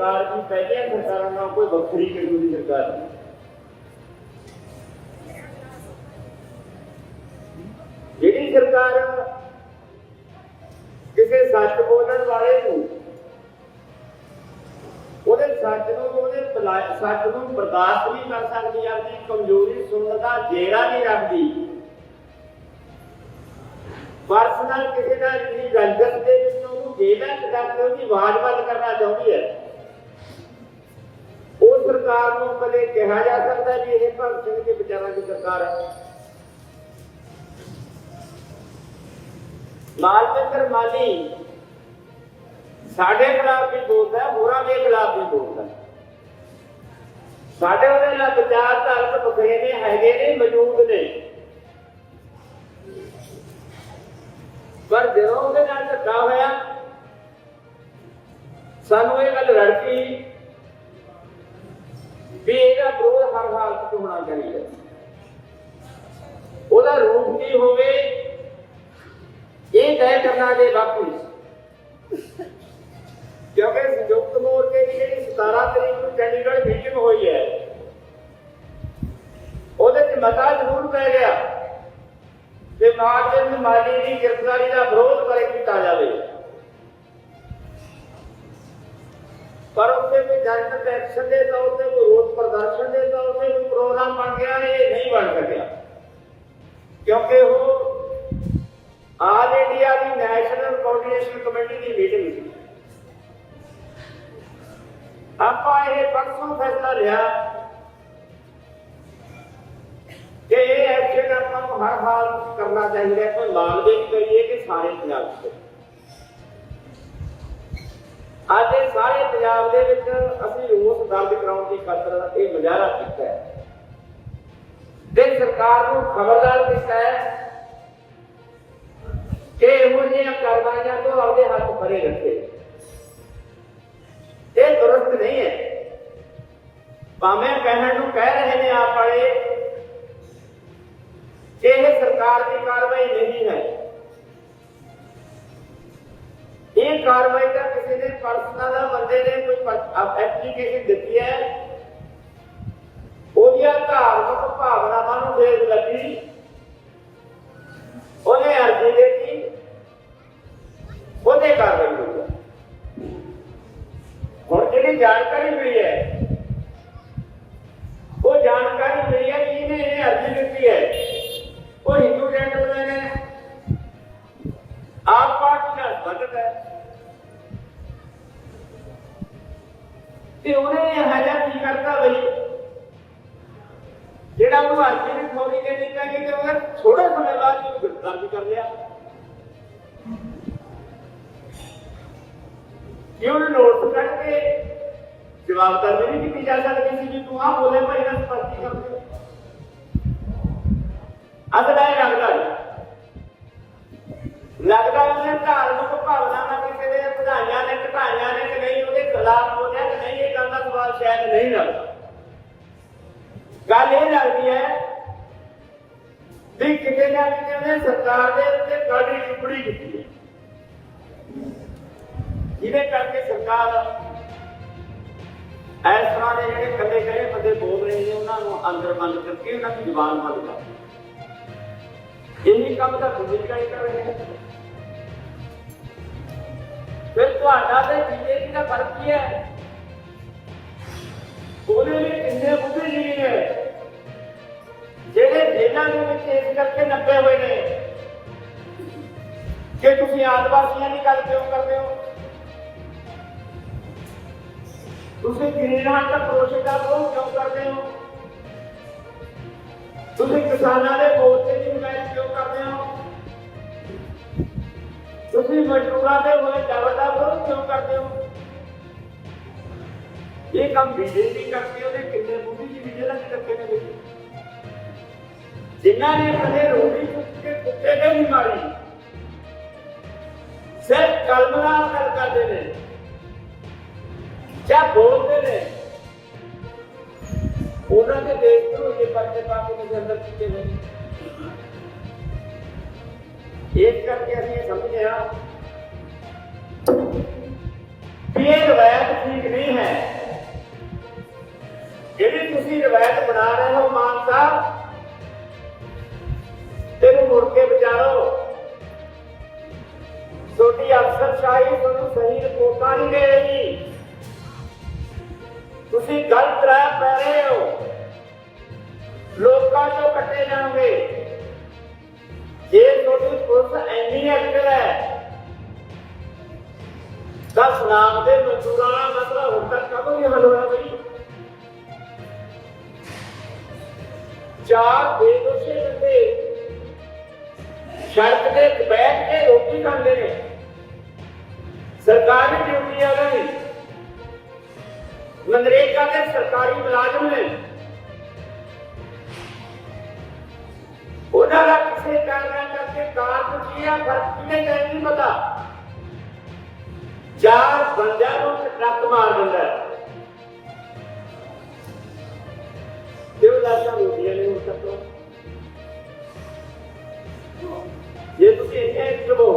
ਸਰਕਾਰ ਦੀ ਪਹਿਲੀਆਂ ਸਰਕਾਰਾਂ ਨਾਲ ਕੋਈ ਵੱਖਰੀ ਕਿਸਮ ਦੀ ਸਰਕਾਰ। ਨਹੀਂ ਜਿਹੜੀ ਸਰਕਾਰ ਕਿਸੇ ਸੱਚ ਬੋਲਣ ਵਾਲੇ ਨੂੰ, ਉਹਦੇ ਸੱਚ ਨੂੰ, ਉਹਦੇ ਭਲਾ- ਸੱਚ ਨੂੰ ਬਰਦਾਸ਼ਤ ਨਹੀਂ ਕਰ ਸਕਦੀ ਆਪਣੀ ਕਮਜ਼ੋਰੀ ਸੁਣਨ ਦਾ ਜੇਰਾ ਨਹੀਂ ਰੱਖਦੀ। ਪਰਸਨਲ ਕਿਸੇ ਦਾ ਜਿਹੜੀ ਰੰਜਨ ਦੇ ਵਿੱਚ ਉਹਨੂੰ ਜੇਲਾ ਚ ਕਰਕੇ ਉਹਦੀ ਆਵਾਜ਼ ਬੰਦ ਕਰਨਾ ਚਾਹੁੰਦੀ ਹੈ। ਉਹ ਸਰਕਾਰ ਨੂੰ ਕਦੇ ਕਿਹਾ ਜਾ ਸਕਦਾ ਵੀ ਇਹ ਭਗਤ ਸਿੰਘ ਦੇ ਵਿਚਾਰਾਂ ਦੀ ਸਰਕਾਰ ਹੈ। ਲਾਲਚੰਦਰ ਮਾਲੀ ਸਾਡੇ ਖਿਲਾਫ ਵੀ ਬੋਲਦਾ ਹੋਰਾਂ ਦੇ ਖਿਲਾਫ ਵੀ ਬੋਲਦਾ ਸਾਡੇ ਉਹਦੇ ਨਾਲ ਵਿਚਾਰ ਧਾਰਕ ਬਖਰੇ ਨੇ, ਹੈਗੇ ਨੇ, ਮੌਜੂਦ ਨੇ। ਪਰ ਜਦੋਂ ਉਹਦੇ ਨਾਲ ਧੱਕਾ ਹੋਇਆ, ਸਾਨੂੰ ਇਹ ਗੱਲ ਲੜਕੀ ਵੀ ਇਹਦਾ ਵਿਰੋਧ ਹਰ ਹਾਲਤ 'ਚ ਹੋਣਾ ਚਾਹੀਦਾ। ਉਹਦਾ ਰੂਪ ਕੀ ਹੋਵੇ, ਇਹ ਤੈਅ ਕਰਨਾ ਦੇ ਬਾਕੀ ਕਿਉਂਕਿ ਸੰਯੁਕਤ ਮੋਰਚੇ ਦੀ ਜਿਹੜੀ 17 ਤਰੀਕ ਨੂੰ ਚੰਡੀਗੜ੍ਹ ਮੀਟਿੰਗ ਹੋਈ ਹੈ, ਉਹਦੇ 'ਚ ਮਤਾ ਜ਼ਰੂਰ ਪੈ ਗਿਆ ਕਿ ਮਾਰਜਨ ਮਾਲੀ ਦੀ ਗ੍ਰਿਫਤਾਰੀ ਦਾ ਵਿਰੋਧ ਕਰੇ ਕੀਤਾ ਜਾਵੇ। ਪਰ ਉੱਥੇ ਕੋਈ ਜਨਤਕ ਐਕਸ਼ਨ ਦੇ ਤੌਰ ਤੇ ਕੋਈ ਰੋਸ ਪ੍ਰਦਰਸ਼ਨ ਦੇ ਤੌਰ ਤੇ ਕੋਈ ਪ੍ਰੋਗਰਾਮ ਬਣ ਗਿਆ ਇਹ ਨਹੀਂ ਬਣ ਸਕਿਆ। ਕਿਉਂਕਿ ਉਹ ਆਲ ਇੰਡੀਆ ਦੀ ਨੈਸ਼ਨਲ ਕੋਆਰਡੀਨੇਸ਼ਨ ਕਮੇਟੀ ਦੀ ਮੀਟਿੰਗ ਸੀ। ਆਪਾਂ ਇਹ ਪਰਸੋਂ ਫੈਸਲਾ ਲਿਆ ਕਿ ਇਹ ਐਕਸ਼ਨ ਆਪਾਂ ਨੂੰ ਹਰ ਹਾਲ ਕਰਨਾ ਚਾਹੀਦਾ ਕੋਈ ਲਾਲਦੇ ਨਹੀਂ ਕਰੀਏ ਕਿ ਸਾਰੇ ਪੰਜਾਬ 'ਚ। ਅੱਜ ਇਹ ਸਾਰੇ ਪੰਜਾਬ ਦੇ ਵਿੱਚ ਅਸੀਂ ਰੋਸ ਦਰਜ ਕਰਾਉਣ ਦੀ ਖਾਤਰ ਇਹ ਮੁਜ਼ਾਹਰਾ ਕੀਤਾ ਹੈ। ਤੇ ਸਰਕਾਰ ਨੂੰ ਖਬਰਦਾਰ ਕੀਤਾ ਹੈ ਕਿ ਇਹੋ ਜਿਹੀਆਂ ਕਾਰਵਾਈਆਂ ਤੋਂ ਆਪਦੇ ਹੱਥ ਭਰੇ ਰੱਖੇ ਇਹ ਦੁਰਸਤ ਨਹੀਂ ਹੈ। ਭਾਵੇਂ ਕਹਿਣ ਨੂੰ ਕਹਿ ਰਹੇ ਨੇ ਆਪ ਵਾਲੇ ਕਿ ਇਹ ਸਰਕਾਰ ਦੀ ਕਾਰਵਾਈ ਨਹੀਂ ਹੈ। ਇਹ ਕਾਰਵਾਈ ਤਾਂ ਕਿਸੇ ਪਰਸਨਲ ਬੰਦੇ ਨੇ ਕੋਈ ਐਪਲੀਕੇਸ਼ਨ ਦਿੱਤੀ ਹੈ? ਉਹਦੀਆਂ ਧਾਰਮਿਕ ਭਾਵਨਾਵਾਂ ਨੂੰ ਦੇਖ ਲੱਗੀ। ਉਹਨੇ ਅਰਜ਼ੀ ਦਿੱਤੀ। ਉਹਦੇ ਕਾਰਵਾਈ ਹੋਈ ਹੁਣ ਜਿਹੜੀ ਜਾਣਕਾਰੀ ਤੂੰ ਆ ਬੋਲੇ ਭਾਈ ਨਾ ਸਪਸ਼ਟੀ ਕਰ ਦੇ। ਇਹ ਲੱਗਦਾ ਲੱਗਦਾ ਉਹਨੇ ਧਾਰਮਿਕ ਭਾਵਨਾ ਨਾਲ ਕਿਸੇ ਦੇ ਵਧਾਈਆਂ ਨੇ, ਘਟਾਈਆਂ ਨੇ ਕਿ ਨਹੀਂ, ਉਹਦੇ ਖਿਲਾਫ ਬੋਲਿਆ ਕਿ ਨਹੀਂ, ਇਹ ਗੱਲ ਦਾ ਸਵਾਲ ਸ਼ਾਇਦ ਨਹੀਂ ਲੱਗਦਾ। ਗੱਲ ਇਹ ਲੱਗਦੀ ਹੈ ਵੀ ਕਿਤੇ ਨਾ ਕਿਤੇ ਉਹਨੇ ਸਰਕਾਰ ਦੇ ਉੱਤੇ ਗਾੜੀ ਟਿੱਪਣੀ ਕੀਤੀ ਹੈ। ਜਿਹਦੇ ਕਰਕੇ ਸਰਕਾਰ ਇਸ ਤਰ੍ਹਾਂ ਦੇ ਜਿਹੜੇ ਕੱਲੇ ਕਰੇ ਬੰਦੇ ਬੋਲ ਰਹੇ ਨੇ, ਉਹਨਾਂ ਨੂੰ ਅੰਦਰ ਬੰਦ ਕਰਕੇ ਉਹਨਾਂ ਦੀ ਜ਼ੁਬਾਨ ਬੰਦ ਕਰ ਇਹੀ ਕੰਮ ਤਾਂ ਤੁਸੀਂ ਕਾਈ ਕਰ ਰਹੇ ਨੇ। ਫਿਰ ਤੁਹਾਡਾ ਤੇ ਬੀਜੇਪੀ ਦਾ ਫ਼ਰਕ ਕੀ ਹੈ? ਉਹਦੇ ਲਈ ਕਿੰਨੇ ਬੁੱਧੀਜੀਵੀ ਨੇ, ਜਿਹੜੇ ਜੇਲ੍ਹਾਂ ਦੇ ਵਿੱਚ ਇਸ ਕਰਕੇ ਨੱਪੇ ਹੋਏ ਨੇ। ਕਿ ਤੁਸੀਂ ਆਦਿਵਾਸੀਆਂ ਦੀ ਗੱਲ ਕਿਉਂ ਕਰਦੇ ਹੋ? ਤੁਸੀਂ ਗ੍ਰੀਨ ਦਾ ਪ੍ਰੋਜੈਕਟ ਦਾ ਵਿਰੋਧ ਕਿਉਂ ਕਰਦੇ ਹੋ। ਤੁਸੀਂ ਕਿਸਾਨਾਂ ਦੇ ਮੋਰਚੇ ਦੀ ਹਮਾਇਤ ਕਿਉਂ ਕਰਦੇ ਹੋ। ਤੁਸੀਂ ਮਜ਼ਦੂਰਾਂ ਦੇ ਹੋਏ ਜ਼ਬਰ ਦਾ ਵਿਰੋਧ ਕਿਉਂ ਕਰਦੇ ਹੋ। ਇਹ ਕੰਮ ਬੀਜੇਪੀ ਕਰਦੀ ਉਹਦੇ ਕਿੰਨੇ ਬੁੱਧੀਜੀਵੀ ਜਿਹੜਾ ਕਿ ਰੱਖੇ ਨੇ? ਵਿੱਚ ਜਿਨ੍ਹਾਂ ਨੇ ਕਦੇ ਰੋਟੀ ਚੁੱਕ ਕੇ ਕੁੱਤੇ ਦੇ ਨਹੀਂ ਮਾਰੀ, ਸਿਰਫ ਕਲਮ ਨਾਲ ਗੱਲ ਕਰਦੇ ਨੇ। ਕਿਆ ਬੋਲਦੇ ਨੇ? ਉਹਨਾਂ ਦੇ ਦੇਖ ਲੋ ਇਹ ਪਰਦੇ ਪਾ ਕੇ ਮੇਰੇ ਅੰਦਰ ਕੀਤੇ ਨੇ। ਇਸ ਕਰਕੇ ਅਸੀਂ ਇਹ ਸਮਝਦੇ ਹਾਂ ਕਿ ਇਹ ਰਵਾਇਤ ਠੀਕ ਨਹੀਂ ਹੈ। ਜਿਹੜੀ ਤੁਸੀਂ ਰਵਾਇਤ ਬਣਾ ਰਹੇ ਹੋ ਮਾਨ ਸਾਹਿਬ, ਤੈਨੂੰ ਮੁੜ ਕੇ ਵਿਚਾਰੋ। ਛੋਟੀ ਅਫਸਰ ਸ਼ਾਹੀ ਤੁਹਾਨੂੰ ਸਹੀ ਰਿਪੋਰਟਾਂ ਨਹੀਂ ਦੇਣੀ ਤੁਸੀਂ ਗਲਤ ਰਾਹ ਪੈ ਰਹੇ ਹੋ। ਲੋਕਾਂ ਚੋਂ ਕੱਟੇ ਜਾਓਗੇ ਜੇ ਤੁਹਾਡੀ ਪੁਲਿਸ ਐਨੀ ਐਕਟਿਵ ਹੈ ਤਾਂ ਸੁਨਾਮ ਦੇ ਮਜ਼ਦੂਰਾਂ ਦਾ ਮਸਲਾ ਹੁਣ ਤੱਕ ਕਦੋਂ ਨਹੀਂ ਹੱਲ ਹੋਇਆ ਬਈ? ਚਾਰ ਬੇਦੋਸ਼ੀ ਬੰਦੇ ਸੜਕ ਤੇ ਬੈਠ ਕੇ ਰੋਟੀ ਖਾਂਦੇ ਨੇ। ਸਰਕਾਰੀ ਡਿਊਟੀ ਵਾਲੇ ਨੇ ਮਨਰੇਗਾ ਦੇ ਸਰਕਾਰੀ ਮੁਲਾਜ਼ਮ ਨੇ ਉਹਨਾਂ ਦਾ ਕਿਸੇ ਕਾਰਨ ਕਰਕੇ ਕਾਰਨ ਕੀ ਆ ਫ਼ਰਕ ਕਿਵੇਂ ਕਰੇ ਨਹੀਂ ਪਤਾ ਚਾਰ ਬੰਦਿਆਂ ਨੂੰ ਟਰੱਕ ਮਾਰ ਦਿੰਦਾ ਹੈ। ਤੇ ਉਹ ਲਾਸ਼ਾਂ ਰੋਟੀਆਂ ਨੇ ਉਸ ਤੱਕ ਜੇ ਤੁਸੀਂ ਇੱਥੇ ਐਕਟਿਵ ਹੋ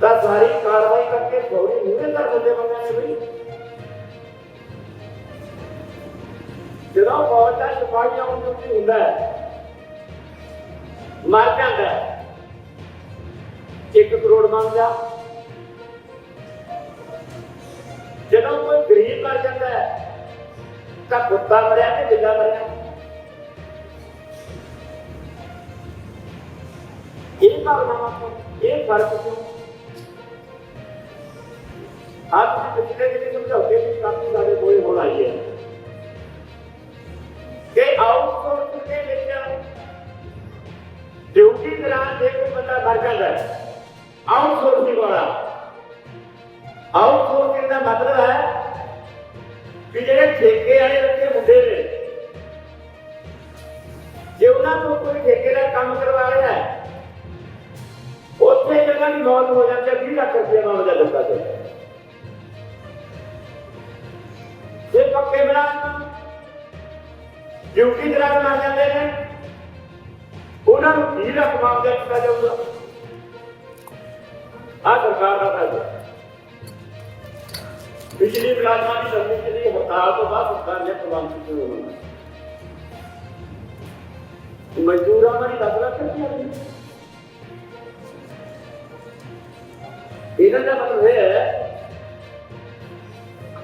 ਤਾਂ ਸਾਰੀ ਕਾਰਵਾਈ ਕਰਕੇ ਥੋੜੀ ਮੂਹਰੇ ਕਰ ਦਿੰਦੇ ਬੰਦਿਆਂ ਨੇ ਵੀ ਜਦੋਂ ਫੌਜ ਦਾ ਸਿਪਾਹੀ ਆਉਣ ਡਿਊਟੀ ਹੁੰਦਾ ਹੈ, ਮਰ ਜਾਂਦਾ ਹੈ। 1 ਕਰੋੜ ਮੰਗਦਾ ਜਦੋਂ ਕੋਈ ਗਰੀਬ ਮਰ ਜਾਂਦਾ ਹੈ, ਤਾਂ ਕੁੱਤਾ ਮਰਿਆ ਤੇ ਬਿੱਲਾ ਮਰਿਆ? ਇਹ ਭਾਵਨਾਵਾਂ ਤੋਂ ਇਹ ਫ਼ਰਕ ਕਿਉਂ ਆਪ ਤੁਸੀਂ ਪਿਛਲੇ ਦਿਨ ਸਮਝਾਉਂਦੇ ਕਿ ਕਾਫੀ ਸਾਡੇ ਕੋਲ ਹੋਣਾ ਹੀ ਹੈ। ਕਿ ਆਊਟਸੋਰਸ ਦੇ ਵਿੱਚ ਡਿਊਟੀ ਦੌਰਾਨ ਜੇ ਬੰਦਾ ਮਰ ਜਾਂਦਾ ਆਊਟਸੋਰਸਿੰਗ ਵਾਲਾ। ਆਊਟਸੋਰਸਿੰਗ ਦਾ ਮਤਲਬ ਹੈ ਕਿ ਜਿਹੜੇ ਠੇਕੇ ਵਾਲੇ ਰੱਖੇ ਮੁੰਡੇ ਨੇ, ਜੇ ਉਹਨਾਂ ਤੋਂ ਕੋਈ ਠੇਕੇ ਦਾ ਕੰਮ ਕਰਵਾ ਰਿਹਾ ਹੈ, ਉੱਥੇ ਜਗ੍ਹਾ ਦੀ ਮੌਤ ਹੋ ਜਾਂਦੀ ਹੈ 20 ਲੱਖ ਰੁਪਏ ਨਾਲ ਉਹਦਾ ਦਿੱਤਾ ਜਾਂਦਾ ਜੇ ਪੱਕੇ ਬਣਾ ਡਿਊਟੀ ਦੌਰਾਨ ਮਰ ਜਾਂਦੇ ਨੇ ਉਹਨਾਂ ਨੂੰ 20 ਲੱਖ ਮੁਆਵਜ਼ਾ ਦਿੱਤਾ ਜਾਊਗਾ ਆ ਸਰਕਾਰ ਦਾ ਫੈਸਲਾ ਬਿਜਲੀ ਮੁਲਾਜ਼ਮਾਂ ਦੀ ਸਰਵਿਸ ਦੀ ਹੜਤਾਲ ਤੋਂ ਬਾਅਦ ਸਰਕਾਰ ਨੇ ਪ੍ਰਬੰਧ ਕੀਤੇ ਹੋਏ ਹਨ ਮਜ਼ਦੂਰਾਂ ਦੀ ਦਸ ਲੱਖ ਰੁਪਏ ਆ ਇਹਨਾਂ ਦਾ ਮਤਲਬ ਇਹ ਹੈ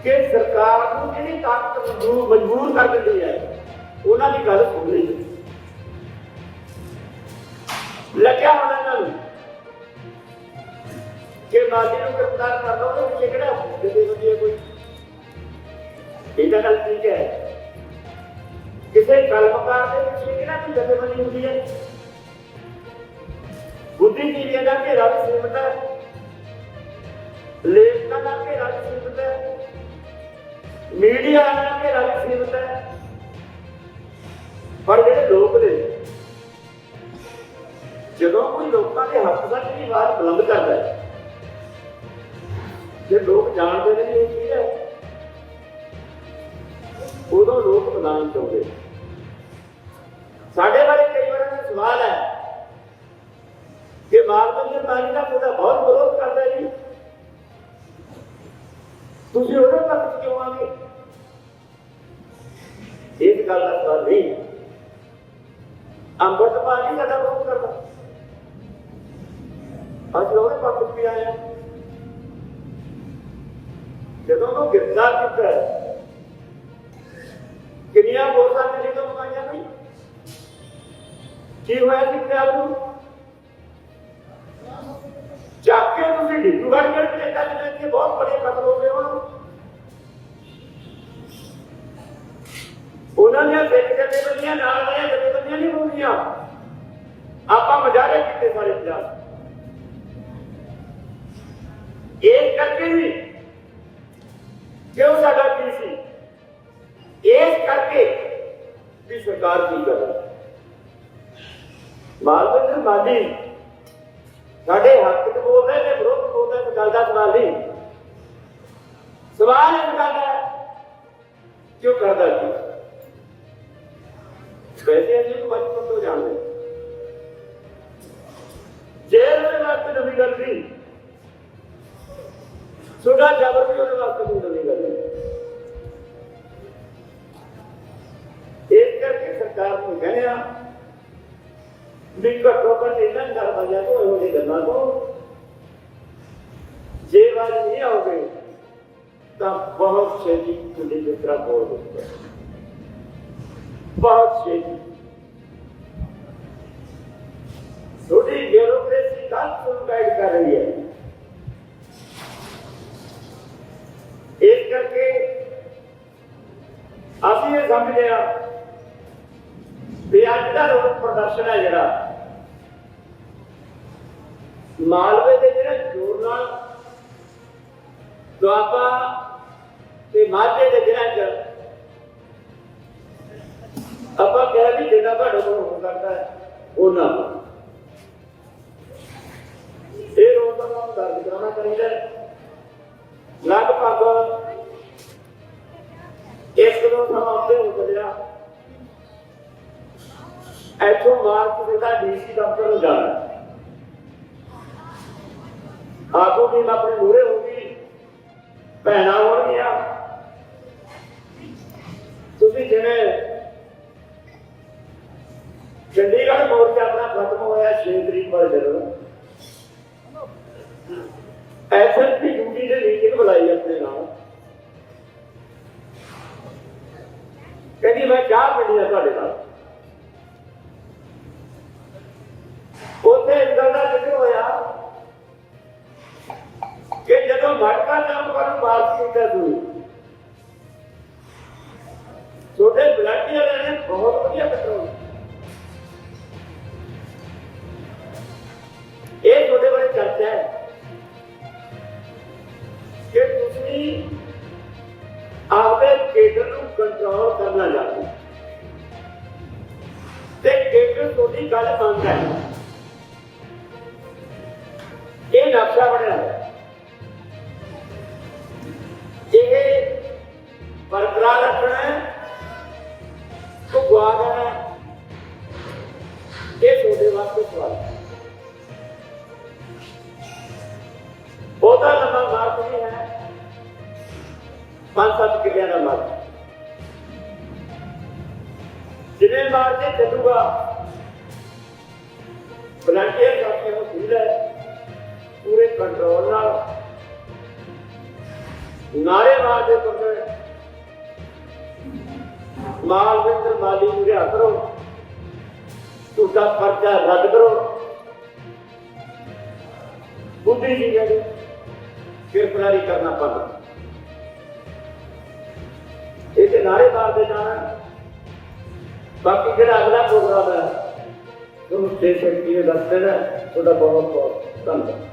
ਕਿ ਸਰਕਾਰ ਨੂੰ ਜਿਹੜੀ ਤਾਕਤ ਮਜ਼ਦੂਰ ਮਜਬੂਰ ਕਰ ਦਿੰਦੀ ਹੈ ਉਹਨਾਂ ਦੀ ਗੱਲ ਸੁਣਨੀ ਨਹੀਂ ਲੱਗਿਆ ਹੋਣਾ ਇਹਨਾਂ ਨੂੰ। ਕਿ ਮਾਦੀ ਨੂੰ ਗ੍ਰਿਫਤਾਰ ਕਰ ਲਓ, ਉਹਦੇ ਵਿੱਚ ਕਿਹੜਾ ਜਿਹਦੇ ਹੁੰਦੀ ਕੋਈ ਇਹ ਤਾਂ ਗੱਲ ਠੀਕ ਹੈ। ਕਿਸੇ ਕਲਮਕਾਰ ਦੇ ਵਿੱਚ ਕਿਹੜਾ ਕੋਈ ਜਥੇਬੰਦੀ ਹੁੰਦੀ ਹੈ? ਬੁੱਧੀਜੀਵੀਆਂ ਦਾ ਘੇਰਾ ਵੀ ਸੀਮਤ ਹੈ। ਲੇਖਕਾਂ ਦਾ ਘੇਰਾ ਵੀ ਸੀਮਤ ਹੈ। ਮੀਡੀਆ ਦਾ ਘੇਰਾ ਵੀ ਸੀਮਤ ਹੈ। ਜਦੋਂ ਕੋਈ ਲੋਕਾਂ ਦੇ ਹੱਥ ਦਾ ਦੀ ਆਵਾਜ਼ ਬੁਲੰਦ ਕਰਦਾ ਹੈ, ਜੇ ਲੋਕ ਜਾਣਦੇ ਨੇ ਇਹ ਕੀ ਹੈ, ਉਦੋਂ ਲੋਕ ਬਦਲਾਅ ਚਾਹੁੰਦੇ ਸਾਡੇ ਬਾਰੇ ਕਈ ਵਾਰ ਇਹ ਸਵਾਲ ਹੈ। ਕਿ ਮਾਰਬੰਦਰ ਮਾਰੀ ਦਾ ਉਹਦਾ ਬਹੁਤ ਵਿਰੋਧ ਕਰਦਾ ਜੀ। ਤੁਸੀਂ ਉਹਦੇ ਪੱਖ 'ਚ ਕਿਉਂ ਆ ਇਸ ਗੱਲ ਦਾ ਸਵਾਲ ਨਹੀਂ ਹੈ। ਅੰਮ੍ਰਿਤਪਾਲ ਜੀ ਸਾਡਾ ਵਿਰੋਧ ਕਰਦਾ। ਅੱਜ ਉਹਦੇ ਪੱਖ 'ਚ ਵੀ ਆਇਆ? ਜਦੋਂ ਉਹ ਗ੍ਰਿਫਤਾਰ ਕੀਤਾ ਕਿੰਨੀਆਂ ਵੋਟਾਂ ਦਿੱਲੀ ਤੋਂ ਮੰਗਾਈਆਂ ਨਹੀਂ ਕੀ ਹੋਇਆ ਸੀ ਪੰਜਾਬ ਨੂੰ? ਚੱਕ ਕੇ ਤੁਸੀਂ ਡਿਬਰੂਗੜ੍ਹ ਕਰ ਕੇ ਚੱਲ ਗਏ ਬਹੁਤ ਬੜੇ ਕਤਲ ਹੋ ਗਏ ਉਹਨਾਂ। ਉਹਨਾਂ ਦੀਆਂ ਸਿੱਖ ਜਥੇਬੰਦੀਆਂ ਨਾਲ ਵਾਲੀਆਂ ਜਥੇਬੰਦੀਆਂ ਨਹੀਂ ਬੋਲੀਆਂ ਆਪਾਂ ਮਜਾਰੇ ਕੀਤੇ ਸਾਰੇ ਪੰਜਾਬ। ਵੀ ਕੀ ਕਰ? ਰਹੀ ਮਾਲਵਿੰਦਰ ਮਾਦੀ ਸਾਡੇ ਹੱਕ ਚ ਬੋਲ ਨੇ, ਵਿਰੋਧ ਬੋਲਦਾ ਇਸ ਗੱਲ ਦਾ ਸਵਾਲ ਨਹੀਂ। ਸਵਾਲ ਇਸ ਗੱਲ ਕਿਉਂ ਕਰਦਾ ਜੀ? ਵੈਸੇ ਅਸੀਂ ਬਚਪਨ ਤੋਂ ਜਾਣਦੇ ਜੇਲ੍ਹ ਦੇ ਵਾਸਤੇ ਨਵੀਂ ਗੱਲ ਨਹੀਂ। ਸੁਦਾ ਜਬਰ ਵੀ ਉਹਦੇ ਵਾਸਤੇ ਕੋਈ ਨਹੀਂ। ਵੀ ਘੱਟੋ ਘੱਟ ਇਹਨਾਂ ਕਰ ਵਜਾ ਤੋਂ ਇਹੋ ਜਿਹੀ ਗੱਲਾਂ ਤੋਂ ਜੇ ਵਾਰ ਨਹੀਂ ਆਓਗੇ ਤਾਂ ਬਹੁਤ ਛੇਤੀ ਤੁਹਾਡੀ ਜਿਤਰਾ ਬੋਲ ਦਿੱਤਾ ਬਹੁਤ ਛੇਤੀ ਤੁਹਾਡੀ ਬਿਊਰੋਕ੍ਰੇਸੀ ਕੱਲ ਤੋਂ ਗਾਈਡ ਕਰ ਰਹੀ ਹੈ ਇਸ ਕਰਕੇ ਅਸੀਂ ਇਹ ਦੁਆਬਾ ਤੇ ਮਾਝੇ ਦੇ ਜਿਹੜਾ ਚ ਆਪਾਂ ਕਹਿ ਵੀ ਜਿੰਨਾ ਤੁਹਾਡੇ ਕੋਲ ਹੋ ਸਕਦਾ ਹੈ ਉਹਨਾਂ ਇਹ ਰੋਜ਼ ਦਾ ਕੰਮ ਦਰਜ ਕਰਾਉਣਾ ਚਾਹੀਦਾ ਹੈ। ਲਗਭਗ ਇੱਕ ਦੋ ਸਮਾਂ ਉੱਤੇ ਹੋ ਚੱਲਿਆ ਇੱਥੋਂ ਮਾਰਚ ਸਿੱਧਾ ਡੀਸੀ ਦਫ਼ਤਰ ਨੂੰ ਜਾਣਾ ਆਗੂ ਵੀ ਆਪਣੇ ਮੂਰੇ ਹੋ ਗਈ ਭੈਣਾਂ ਹੋਣਗੀਆਂ ਤੁਸੀਂ ਜਿਵੇਂ ਚੰਡੀਗੜ੍ਹ ਮੋਰਚਾ ਆਪਣਾ ਖਤਮ ਹੋਇਆ 6 ਤਰੀਕ ਵਾਲੇ ਦਿਨ। ਐਸਐਸਪੀ ਡਿਊਟੀ ਦੇ ਮੀਟਿੰਗ ਬੁਲਾਈ ਆਪਣੇ ਨਾਲ? ਕਹਿੰਦੀ ਮੈਂ ਚਾਹ ਪੀਣੀ ਆ ਤੁਹਾਡੇ ਨਾਲ। ਉੱਥੇ ਇਸ ਗੱਲ ਦਾ ਜ਼ਿਕਰ ਹੋਇਆ ਕਿ ਜਦੋਂ ਮਟਕਾ ਕੰਮ ਕਰਨ ਬਾਤ ਕੀਤਾ ਤੂੰ ਛੋਟੇ ਬਲੱਡੀਆਂ ਨੇ ਬਹੁਤ ਵਧੀਆ ਪੈਟਰੋਲ ਇਹ ਤੁਹਾਡੇ ਬਾਰੇ ਚਰਚਾ ਹੈ ਕਿ ਤੁਸੀਂ ਆਪਦੇ ਕੇਡਰ ਨੂੰ ਕੰਟਰੋਲ ਕਰਨਾ ਚਾਹੁੰਦੇ ਤੇ ਕੇਡਰ ਤੁਹਾਡੀ ਗੱਲ ਮੰਨਦਾ ਹੈ। ਇਹ ਨਕਸ਼ਾ ਬਣਿਆ ਹੈ। ਬਰਕਰਾਰ ਰੱਖਣਾ ਹੈ ਤੋਂ ਗਵਾ ਦੇਣਾ ਹੈ ਇਹ ਤੁਹਾਡੇ ਵਾਸਤੇ ਸਵਾਲ ਹੈ ਬਹੁਤਾ ਲੰਬਾ ਮਾਰਗ ਨਹੀਂ ਹੈ ਪੰਜ ਸੱਤ ਕਿਲਿਆਂ ਦਾ ਮਾਰਗ ਜਿਵੇਂ ਮਾਰਗ ਤੇ ਚੱਲੂਗਾ ਵਲੰਟੀਅਰ ਸਾਥੀਆਂ ਨੂੰ ਸੁਵਿਧਾ ਹੈ ਪੂਰੇ ਕੰਟਰੋਲ ਨਾਲ ਨਾਰੇ ਮਾਰਦੇ ਪਏ ਮਾਲ ਵਿੱਚ ਮਾਲੀ ਨੂੰ ਰਿਹਾ ਕਰੋ। ਝੂਠਾ ਖਰਚਾ ਰੱਦ ਕਰੋ। ਬੁੱਧੀ ਦੀ ਜਿਹੜੀ ਕਿਰਪਨਾਰੀ ਕਰਨਾ ਬੰਦ। ਇਹ ਤੇ ਨਾਰੇ ਮਾਰਦੇ ਜਾਣਾ। ਬਾਕੀ ਜਿਹੜਾ ਅਗਲਾ ਪ੍ਰੋਗਰਾਮ ਹੈ ਤੁਹਾਨੂੰ ਸਟੇਸ਼ਨ ਕੀ ਦੱਸ ਦੇਣਾ। ਤੁਹਾਡਾ ਬਹੁਤ ਬਹੁਤ ਧੰਨਵਾਦ।